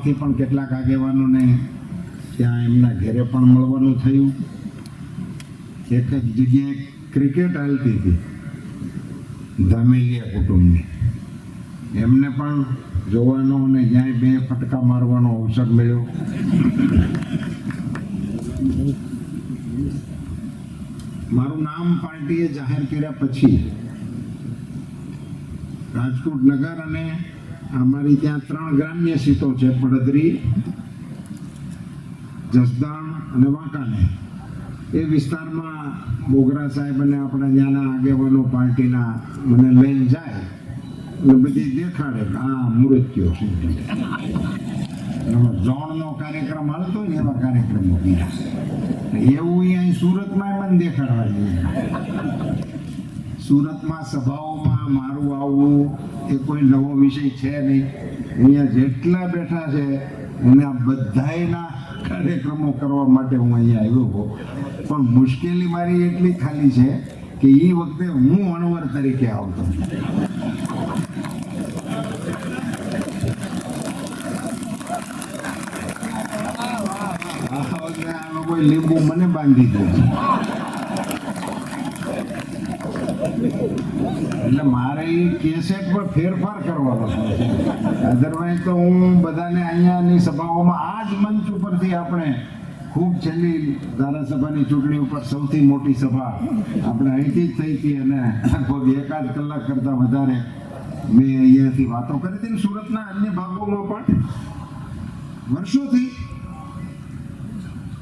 ગામથી પણ કેટલાક આગેવાનોને ત્યાં એમના ઘરે પણ મળવાનું થયું. એક જ જગ્યાએ ક્રિકેટ હાલતી હતી. ધામેલિયા કુટુંબની. એમને પણ જોવાનો અને જ્યાંય બે ફટકા મારવાનો અવસર મળ્યો. મારું નામ પાર્ટીએ જાહેર કર્યા પછી રાજકોટ નગર અને અમારી ત્યાં ત્રણ ગ્રામ્ય સીટો છે, પડદરી, જસદણ અને વાંકાને એ વિસ્તારમાં બોગરા સાહેબ અને આપણા ત્યાંના આગેવાનો પાર્ટીના મને લઈને જાય એટલે બધી દેખાડે આ મૃત્યુ ઝોનનો કાર્યક્રમ હાલતો ને એવા કાર્યક્રમો કર્યા. એવું અહીં સુરતમાં મને દેખાડવા જોઈએ સુરતમાં સભાઓમાં મારું આવવું એ કોઈ નવો વિષય છે નહીં. અહીંયા જેટલા બેઠા છે એના બધાયના કાર્યક્રમો કરવા માટે હું અહીંયા આવ્યો છું પણ મુશ્કેલી મારી એટલી ખાલી છે કે એ વખતે હું અણવર તરીકે આવતો. આ વખતે આ લોકોએ લીંબુ મને બાંધી દીધું. એટલે મારે એ કેસેટ પર ફેરફાર કરવાનો છે. અધરવાઇઝ તો હું બધાને અહીંયાની સભાઓમાં આ જ મંચ ઉપરથી આપણે ખૂબ છેલ્લી ધારાસભાની ચૂંટણી ઉપર સૌથી મોટી સભા આપણે અહીંથી જ થઈ હતી અને લગભગ એકાદ કલાક કરતાં વધારે મેં અહીંયાથી વાતો કરી હતી સુરતના અન્ય ભાગોમાં પણ. વર્ષોથી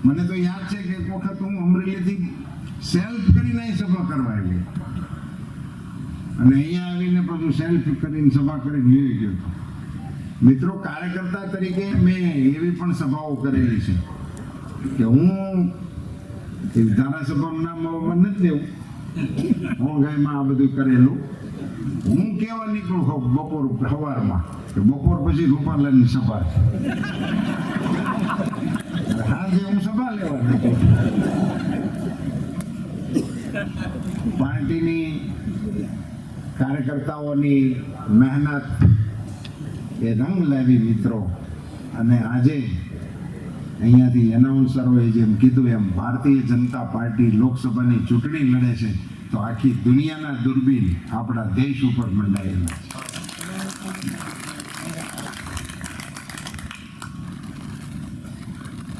મને તો યાદ છે કે એક વખત હું અમરેલીથી સેલ્ફ કરીને સભા કરવા આવી અને અહીંયા આવીને બધું સેલ્ફ કરીને સભા કરીને જોઈ ગયો. મિત્રો, કાર્યકર્તા તરીકે મેં એવી પણ સભાઓ કરેલી છે કે હું ધારાસભાનું નામ નથી દેવું. હોંઘાઈમાં આ બધું કરેલું. હું કેવા નીકળું હોઉં બપોર સવારમાં કે બપોર પછી રૂપાલાની સભા છે. હાજે હું સભા લેવા પાર્ટીની કાર્યકર્તાઓની મહેનત એ રંગ લેવી મિત્રો. અને આજે અહીંયાથી એનાઉન્સરોએ જેમ કીધું એમ ભારતીય જનતા પાર્ટી લોકસભાની ચૂંટણી લડે છે, તો આખી દુનિયાના દૂરબીન આપણા દેશ ઉપર મંડાયેલા છે.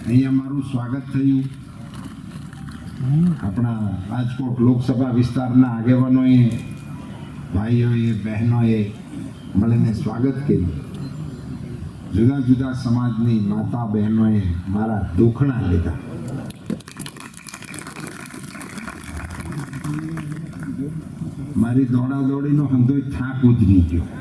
અહીંયા મારું સ્વાગત થયું. આપણા રાજકોટ લોકસભા વિસ્તારના આગેવાનોએ ભાઈઓએ, બહેનોએ મળીને સ્વાગત કર્યું. જુદા જુદા સમાજની માતા બહેનોએ મારા દુખણા લીધા. મારી દોડા દોડીનો હંધો થાક ઉતરી ગયો.